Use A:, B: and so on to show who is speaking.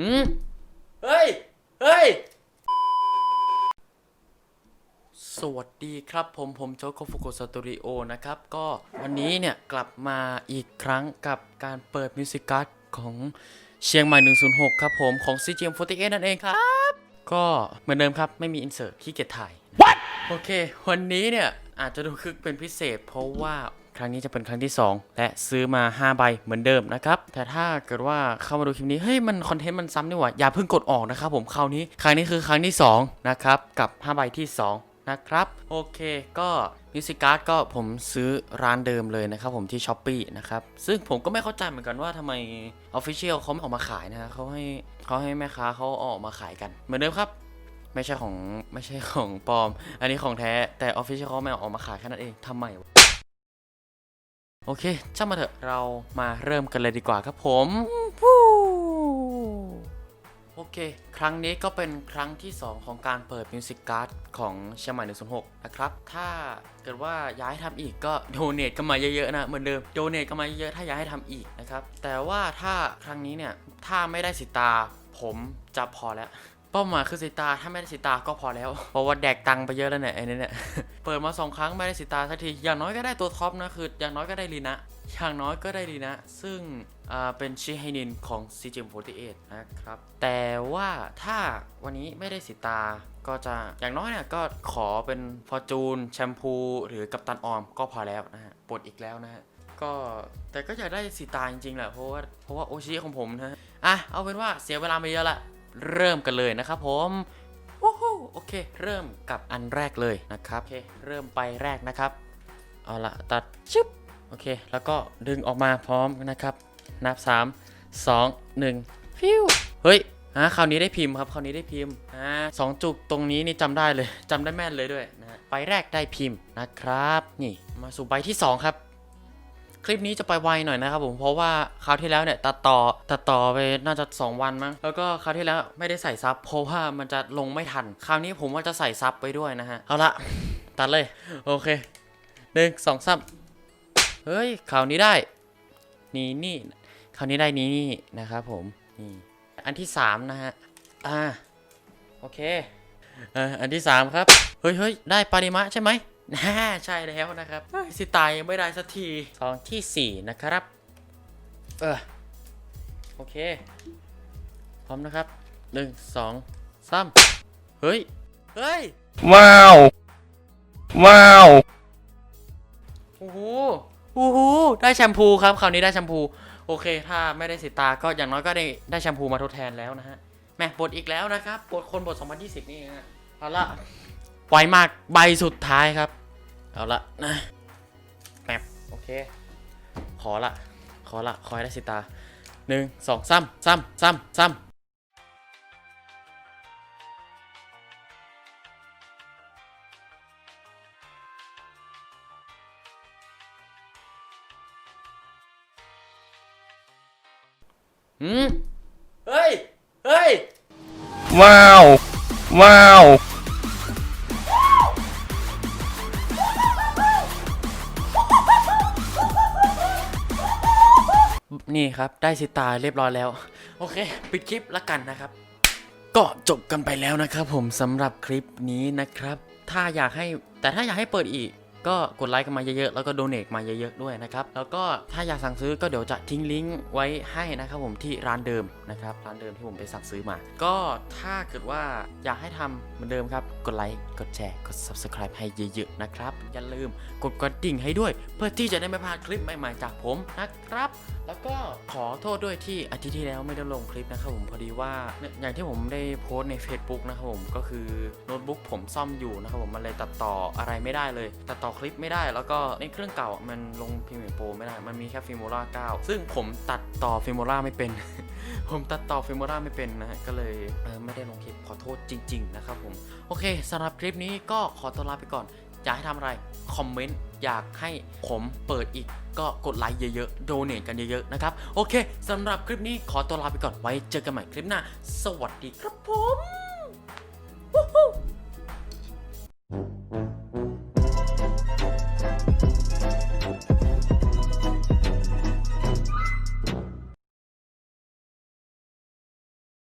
A: หืมเฮ้ย เฮ้ย สวัสดีครับผมผมโจโคฟุกุสตูดิโอนะครับ ก็วันนี้เนี่ยกลับมาอีกครั้งกับการเปิดมิวสิกการ์ดของเชียงใหม่ 106 ครับผมของ CGM48 นั่นเองครับ ก็เหมือนเดิมครับไม่มีอินเสิร์ตที่เกียจถ่ายโอเค วันนี้เนี่ยอาจจะดูคึกเป็นพิเศษเพราะว่า ครั้งนี้จะเป็นครั้งที่ 2 และซื้อมา 5 ใบเหมือนเดิมนะครับ แต่ถ้าเกิดว่าเข้ามาดูคลิปนี้ เฮ้ย มันคอนเทนต์มันซ้ำนี่หว่า อย่าเพิ่งกดออกนะครับผม คราวนี้ ครั้งนี้คือครั้งที่ 2 นะครับ กับ 5 ใบที่ 2 นะครับ โอเค ก็มิวสิกการ์ดก็ผมซื้อร้านเดิมเลยนะครับผมที่ช้อปปีนะครับ ซึ่งผมก็ไม่เข้าใจเหมือนกันว่าทำไม Official เขาไม่ออกมาขายนะ เขาให้เขาให้แม่ค้าเขาออกมาขายกัน เหมือนเดิมครับไม่ใช่ของไม่ใช่ของปลอม อันนี้ของแท้แต่ Official เขาไม่ออกมาขายแค่นั้นเองทำไม โอเคช่างมาเถอะเรามาเริ่มกันเลยดีกว่าครับผมโอเค ครั้งนี้ก็เป็นครั้งที่ 2 ของการเปิดมิวสิกการ์ดของเชียงใหม่106 นะครับ ถ้าเกิดว่าอยากให้ทำอีกก็โดเนทกันมาเยอะๆนะ เหมือนเดิมโดเนทกันมาเยอะถ้าอยากให้ทำอีกนะครับ แต่ว่าถ้าครั้งนี้เนี่ย ถ้าไม่ได้สิตาผมจะพอแล้ว เป้าหมายคือสิตา ถ้าไม่ได้สิตาก็พอแล้ว เพราะว่าแดกตังไปเยอะแล้วเนี่ยไอ้นี่เนี่ย เปิดมาสองครั้งไม่ได้สิตาสักที อย่างน้อยก็ได้ตัวท็อปนะคืออย่างน้อยก็ได้ลีนะ อย่างน้อยก็ได้ลีนะ ซึ่งอ่าเป็นชิไฮนินของ CGM48 นะครับ แต่ว่าถ้าวันนี้ไม่ได้สิตาก็จะอย่างน้อยเนี่ยก็ขอเป็นฟอร์จูนแชมพู หรือกัปตันออมก็พอแล้วนะฮะปลดอีกแล้วนะฮะก็แต่ก็อยากได้สีตาจริงๆแหละเพราะว่าเพราะว่าโอชิของผมนะอะเอาเป็นว่าเสียเวลาไปเยอะละ เริ่มกันเลยนะครับผมโอเค เริ่มกับอันแรกเลยนะครับ โอเค เริ่มไปแรกนะครับ เอาละตัดชึบ โอเค แล้วก็ดึงออกมาพร้อมนะครับ นับ 3 2 1ฟิวเฮ้ยอ่าคราวนี้ได้พิมพ์ครับ คราวนี้ได้พิมพ์อ่าสองจุกตรงนี้นี่จำได้เลยจำได้แม่นเลยด้วยนะฮะใบแรกได้พิมพ์นะครับ นี่ มาสู่ใบที่ 2 ครับ คลิปนี้จะไปไวหน่อยนะครับผมเพราะว่าคราวที่แล้วเนี่ยตัดต่อตัดต่อไปน่าจะ 2 วันมั้งแล้วก็คราวที่แล้วไม่ได้ใส่ซับเพราะว่ามันจะลงไม่ทัน คราวนี้ผมว่าจะใส่ซับไปด้วยนะฮะเอาละตัดเลยโอเคหนึ่งสองสามเฮ้ยคราวนี้ได้นี่นี่คราวนี้ได้นี่นี่นะครับผมนี่อันที่สามนะฮะอ่าโอเคเอออันที่สามครับเฮ้ยเฮ้ยได้ปาริมะใช่ไหม น่าใช่แล้วนะครับเฮ้ยสิตายยังไม่ได้สักทีซองที่ 4 นะครับ เออ โอเค พร้อมนะครับ 1 2 3 เฮ้ย เฮ้ย
B: ว้าว ว้าว
A: โอ้โหโอ้โหได้แชมพูครับคราวนี้ได้แชมพู โอเค ถ้าไม่ได้สิตาก็อย่างน้อยก็ได้ได้แชมพูมาทดแทนแล้วนะฮะแม่บทอีกแล้วนะครับบทคนบท 2020 นี่เองฮะเอาละ ไวมากใบสุดท้ายครับ เอาละนะแมปโอเค ขอละ ขอละ ขอให้ได้สิตาหนึ่งสองซ้ำซ้ำซ้ำซ้ำหืมเฮ้ย เฮ้ย
B: ว้าว ว้าว
A: นี่ครับ ได้สิตาเรียบร้อยแล้ว โอเค ปิดคลิปละกันนะครับ ก็จบกันไปแล้วนะครับผมสำหรับคลิปนี้นะครับ ถ้าอยากให้แต่ถ้าอยากให้เปิดอีก ก็กดไลค์กันมาเยอะๆ แล้วก็โดเน a มาเยอะๆ ด้วยนะครับ แล้วก็ถ้าอยากสั่งซื้อก็เดี๋ยวจะทิ้งลิงก์ไว้ให้นะครับผมที่ร้านเดิมนะครับ ร้านเดิมที่ผมไปสั่งซื้อมา ก็ถ้าเกิดว่าอยากให้ทำเหมือนเดิมครับ กดไลค์ กดแชร์ กด subscribe ให้เยอะๆ นะครับ อย่าลืมกดกระดิ่งให้ด้วย เพื่อที่จะได้ไม่พลาดคลิปใหม่ๆ จากผมนะครับ แล้วก็ขอโทษด้วยที่อาทิตย์ที่แล้วไม่ได้ลงคลิปนะครับผมพอดีว่าอย่างที่ผมได้โพสต์ใน Facebook นะครับผมก็คือโน้ตบุ๊กผมซ่อมอยู่นะครับผมมันเลยตัดต่ออะไรไม่ได้เลยตัดต่อคลิปไม่ได้ แล้วก็ในเครื่องเก่ามันลงพิมพ์โปรไม่ได้ มันมีแค่ฟิโมล่า9ซึ่งผมตัดต่อฟิโมล่าไม่เป็น ผมตัดต่อฟิโมล่าไม่เป็นนะฮะก็เลยเออไม่ได้ลงคลิปขอโทษจริง ๆ นะครับผม โอเคสำหรับคลิปนี้ก็ขอตัวลาไปก่อนอยากให้ทำอะไรคอมเมนต์อยากให้ผมเปิดอีกก็กดไลค์เยอะๆ โดเนทกันเยอะๆ นะครับ โอเคสำหรับคลิปนี้ขอตัวลาไปก่อนไว้เจอกันใหม่คลิปหน้า สวัสดีครับผม Woohoo